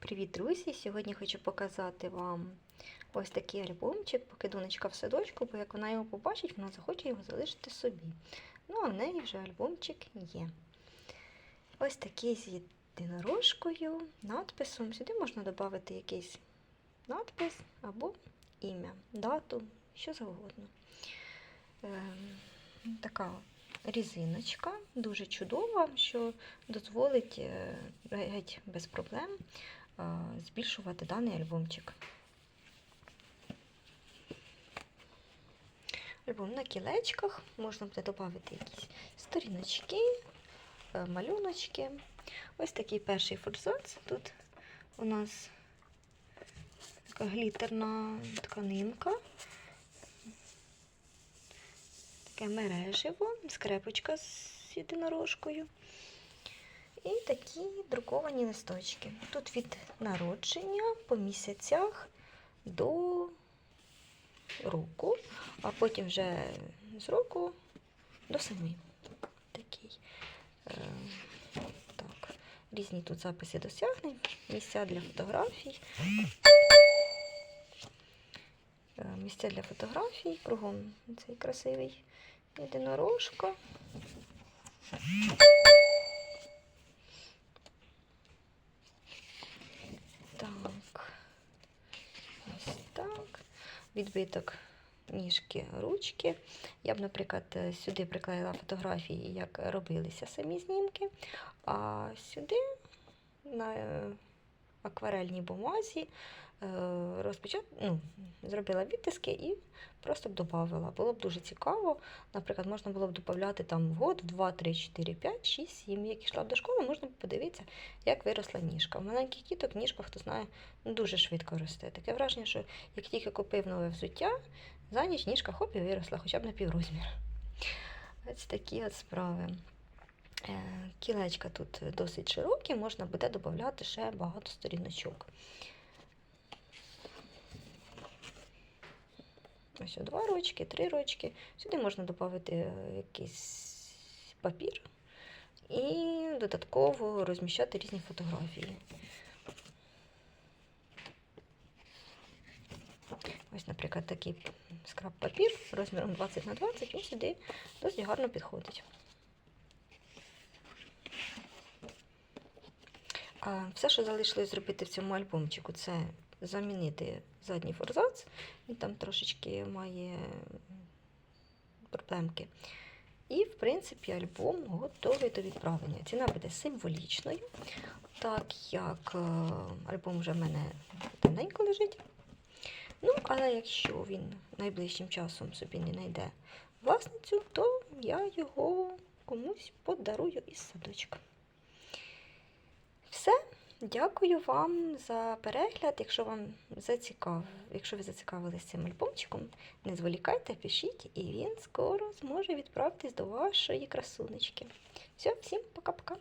Привіт, друзі! Сьогодні хочу показати вам ось такий альбомчик, поки донечка в садочку, бо як вона його побачить, вона захоче його залишити собі. Ну, а в неї вже альбомчик є. Ось такий з єдинорожкою, надписом. Сюди можна додати якийсь надпис або ім'я, дату, що завгодно. Ем, така різиночка, дуже чудова, що дозволить е, геть без проблем збільшувати даний альбомчик. Альбом на кілечках, можна буде додати якісь сторіночки, е, малюночки. Ось такий перший форзац. Тут у нас така глітерна тканинка. Таке мереживо, скрепочка з єдинорожкою. І такі друковані листочки. Тут від народження по місяцях до року, а потім вже з року до семи. Такий. Е, так. Різні тут записи досягнень, місця для фотографій. Е, Місця для фотографій, кругом цей красивий єдинорожка. Так. Ось так. Відбиток ніжки ручки. Я б, наприклад, е, сюди приклеїла фотографії, як робилися самі знімки, а сюди на е, акварельній бумазі е, розпочат... ну, зробила відтиски і просто б додавала. Було б дуже цікаво. Наприклад, можна було б додати там в год, в 2, 3, 4, 5, 6, 7. Як йшла до школи, можна б подивитися, як виросла ніжка. У маленьких діток ніжка, хто знає, ну, дуже швидко росте. Таке враження, що як тільки купив нове взуття, за ніч ніжка хоп і виросла хоча б на піврозміра. Ось такі от справи. Е, Кілечка тут досить широкі, можна буде додати ще багато сторіночок. Ось о, два рочки, три рочки. Сюди можна додати е, якийсь папір і додатково розміщати різні фотографії. Ось, наприклад, такий скраб папір розміром 20 на 20, він сюди досить гарно підходить. А все, що залишилось зробити в цьому альбомчику, це замінити задній форзац. Він там трошечки має проблемки. І, в принципі, альбом готовий до відправлення. Ціна буде символічною, так як е, альбом вже в мене давненько лежить. Ну, але якщо він найближчим часом собі не знайде власницю, то я його комусь подарую із садочка. Все. Дякую вам за перегляд. Якщо вам зацікав, якщо ви зацікавилися цим альбомчиком, не зволікайте, пишіть, і він скоро зможе відправитись до вашої красунечки. Все, всім пока-пока.